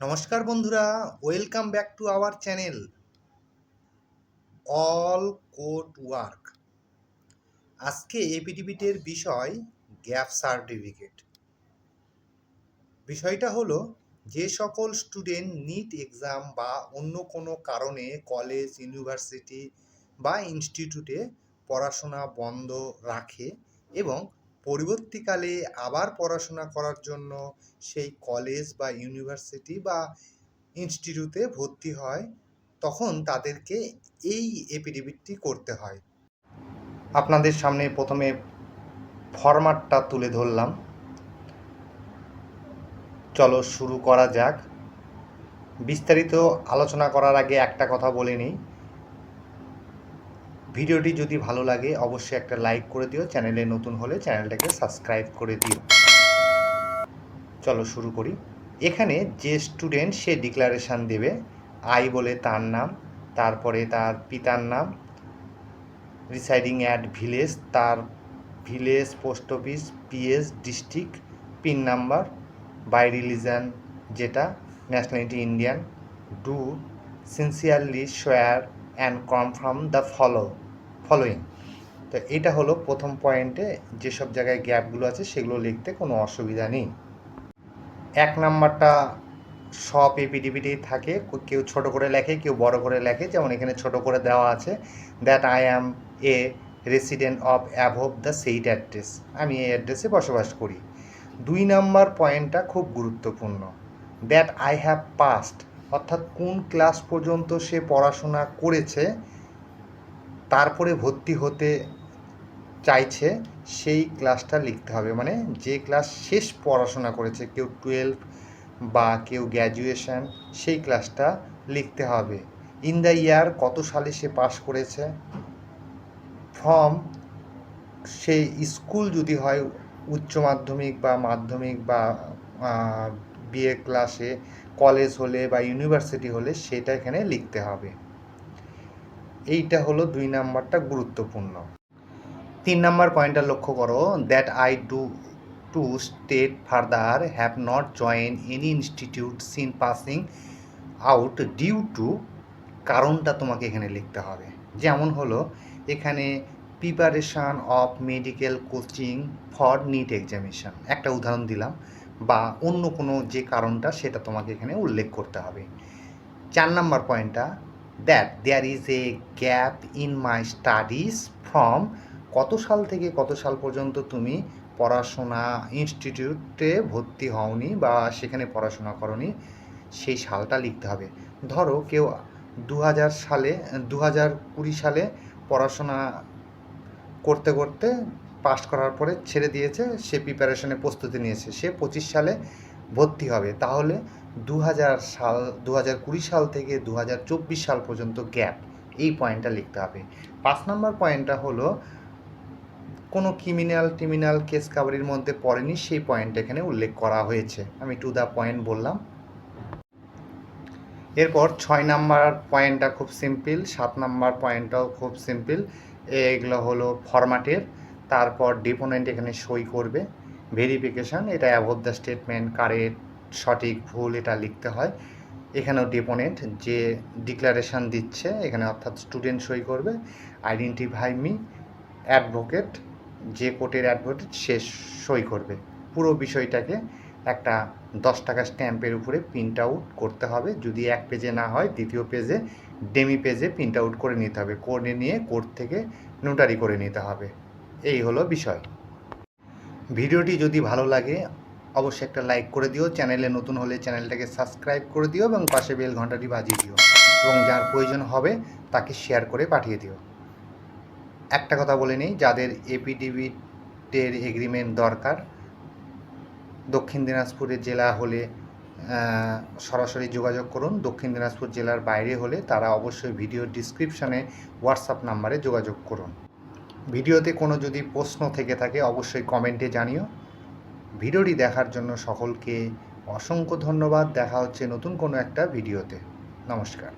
নমস্কার বন্ধুরা welcome back to our channel all code work আজকে এপিডিবিটের বিষয় গ্যাপ সার্টিফিকেট। বিষয়টা হলো, যে সকল স্টুডেন্ট নিট এক্সাম বা অন্য কোনো কারণে কলেজ ইউনিভার্সিটি বা ইনস্টিটিউটে পড়াশোনা বন্ধ রাখে এবং পরবর্তীকালে আবার পড়াশোনা করার জন্য সেই কলেজ বা ইউনিভার্সিটি বা ইনস্টিটিউটে ভর্তি হয়, তখন তাদেরকে এই এপিডিবিটটি করতে হয়। আপনাদের সামনে প্রথমে ফরম্যাটটা তুলে ধরলাম। চলো শুরু করা যাক। বিস্তারিত আলোচনা করার আগে একটা কথা বলে নিই। ভিডিওটি যদি ভালো লাগে, অবশ্যই একটা লাইক করে দিও। চ্যানেলে নতুন হলে চ্যানেলটাকে সাবস্ক্রাইব করে দিও। চলো শুরু করি। এখানে যে স্টুডেন্ট সে ডিক্লারেশান দেবে। আই বলে তার নাম, তারপরে তার পিতার নাম রিসাইডিং অ্যাট ভিলেজ তার village post office PS district pin number by religion যেটা nationality Indian do sincerely swear and confirm the follow following তো এটা হলো প্রথম পয়েন্টে যেসব জায়গায় গ্যাপগুলো আছে, সেগুলো লিখতে কোনো অসুবিধা নেই। এক নাম্বারটা সব এপিডিবিটি থাকে, কেউ ছোট করে লেখে, কেউ বড় করে লেখে, যেমন এখানে ছোট করে দেওয়া আছে that I am a resident of above the said address আমি এই অ্যাড্রেসে বসবাস করি। দুই নাম্বার পয়েন্টটা খুব গুরুত্বপূর্ণ। দ্যাট আই হ্যাভ পাস্ট অর্থাৎ কোন ক্লাস পর্যন্ত সে পড়াশোনা করেছে তারপরে ভর্তি হতে চাইছে, সেই ক্লাসটা লিখতে হবে। মানে যে ক্লাস শেষ পড়াশোনা করেছে, কেউ টুয়েলভ বা কেউ গ্র্যাজুয়েশন, সেই ক্লাসটা লিখতে হবে। ইন দ্য ইয়ার কত সালে সে পাশ করেছে? ফ্রম সেই স্কুল যদি হয়, উচ্চ মাধ্যমিক বা মাধ্যমিক বা বিএ ক্লাসে, কলেজ হলে বা ইউনিভার্সিটি হলে সেটা এখানে লিখতে হবে। এইটা হলো দুই নাম্বারটা গুরুত্বপূর্ণ। তিন নাম্বার পয়েন্টটা লক্ষ্য করো that I do to state further have not join any institute since passing out due to কারণটা তোমাকে এখানে লিখতে হবে। যেমন হলো, এখানে preparation of medical coaching for NEET examination একটা উদাহরণ দিলাম, বা অন্য কোনো যে কারণটা সেটা তোমাকে এখানে উল্লেখ করতে হবে। চার নাম্বার পয়েন্টটা that there is a gap in my studies from কত সাল থেকে কত সাল পর্যন্ত তুমি পড়াশোনা ইনস্টিটিউটে ভর্তি হওনি বা সেখানে পড়াশোনা করনি, সেই সালটা লিখতে হবে। ধরো কেউ দু হাজার সালে দু কুড়ি সালে পড়াশোনা করতে করতে পাস করার পরে ছেড়ে দিয়েছে, সে প্রিপারেশনে প্রস্তুতি নিয়েছে, সে পঁচিশ সালে ভর্তি হবে। তাহলে দু হাজার সাল দু হাজার কুড়ি সাল থেকে দু হাজার চব্বিশ সাল পর্যন্ত গ্যাপ। এই পয়েন্টটা লিখতে হবে। পাঁচ নম্বর পয়েন্টটা হলো, কোনো ক্রিমিনাল টিমিনাল কেস কাভারির মধ্যে পড়েনি, সেই পয়েন্ট এখানে উল্লেখ করা হয়েছে। আমি টু দ্য পয়েন্ট বললাম। এরপর ছয় নাম্বার পয়েন্টটা খুব সিম্পল সাত নাম্বার পয়েন্টটাও খুব সিম্পল এগুলো হলো ফরম্যাটের তারপর ডিপোনেন্ট এখানে সই করবে। ভেরিফিকেশান এটা অ্যাভোভ দ্য স্টেটমেন্ট কারেক্ট সঠিক ভুল এটা লিখতে হয়। এখানেও ডিপোনেন্ট যে ডিক্লারেশান দিচ্ছে, এখানে অর্থাৎ স্টুডেন্ট সই করবে আইডেন্টিফাই মি অ্যাডভোকেট যে কোর্টের অ্যাডভোকেট সে সই করবে। পুরো বিষয়টাকে একটা দশ টাকা স্ট্যাম্পের উপরে প্রিন্ট আউট করতে হবে। যদি এক পেজে না হয়, দ্বিতীয় পেজে ডেমি পেজে প্রিন্ট আউট করে নিতে হবে। কোর্টে নিয়ে কোর্ট থেকে নোটারি করে নিতে হবে। এই হলো বিষয়। ভিডিওটি যদি ভালো লাগে অবশ্যই একটা লাইক করে দিও। চ্যানেলে নতুন হলে চ্যানেলটাকে সাবস্ক্রাইব করে দিও এবং পাশে বেল ঘন্টাটি বাজিয়ে দিও। এবং যার প্রয়োজন হবে, তাকে শেয়ার করে পাঠিয়ে দিও। একটা কথা বলে নিই, যাদের এপিডিবিটের এগ্রিমেন্ট দরকার, দক্ষিণ দিনাজপুরের জেলা হলে সরাসরি যোগাযোগ করুন। দক্ষিণ দিনাজপুর জেলার বাইরে হলে তারা অবশ্যই ভিডিও ডিসক্রিপশানে হোয়াটসঅ্যাপ নাম্বারে যোগাযোগ করুন। ভিডিওতে কোনো যদি প্রশ্ন থেকে থাকে, অবশ্যই কমেন্টে জানিও। ভিডিওটি দেখার জন্য সকলকে অসংখ্য ধন্যবাদ। দেখা হচ্ছে নতুন কোনো একটা ভিডিওতে। নমস্কার।